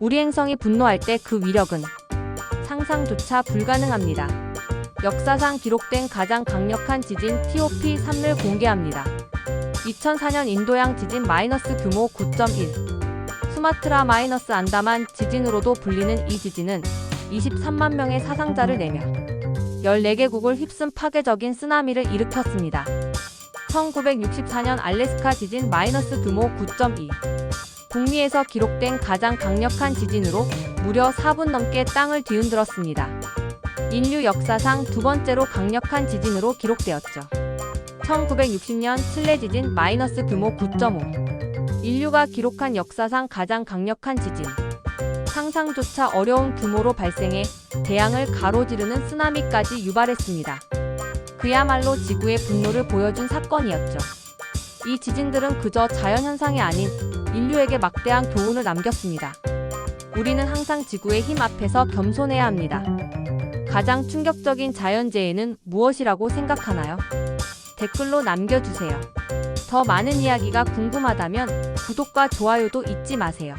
우리 행성이 분노할 때 그 위력은 상상조차 불가능합니다. 역사상 기록된 가장 강력한 지진 TOP3를 공개합니다. 2004년 인도양 지진 마이너스 규모 9.1 수마트라 마이너스 안다만 지진으로도 불리는 이 지진은 23만 명의 사상자를 내며 14개국을 휩쓴 파괴적인 쓰나미를 일으켰습니다. 1964년 알래스카 지진 마이너스 규모 9.2 북미에서 기록된 가장 강력한 지진으로 무려 4분 넘게 땅을 뒤흔들었습니다. 인류 역사상 두 번째로 강력한 지진으로 기록되었죠. 1960년 칠레 지진 마이너스 규모 9.5 인류가 기록한 역사상 가장 강력한 지진 상상조차 어려운 규모로 발생해 대양을 가로지르는 쓰나미까지 유발했습니다. 그야말로 지구의 분노를 보여준 사건이었죠. 이 지진들은 그저 자연현상이 아닌 인류에게 막대한 교훈을 남겼습니다. 우리는 항상 지구의 힘 앞에서 겸손해야 합니다. 가장 충격적인 자연재해는 무엇이라고 생각하나요? 댓글로 남겨주세요. 더 많은 이야기가 궁금하다면 구독과 좋아요도 잊지 마세요.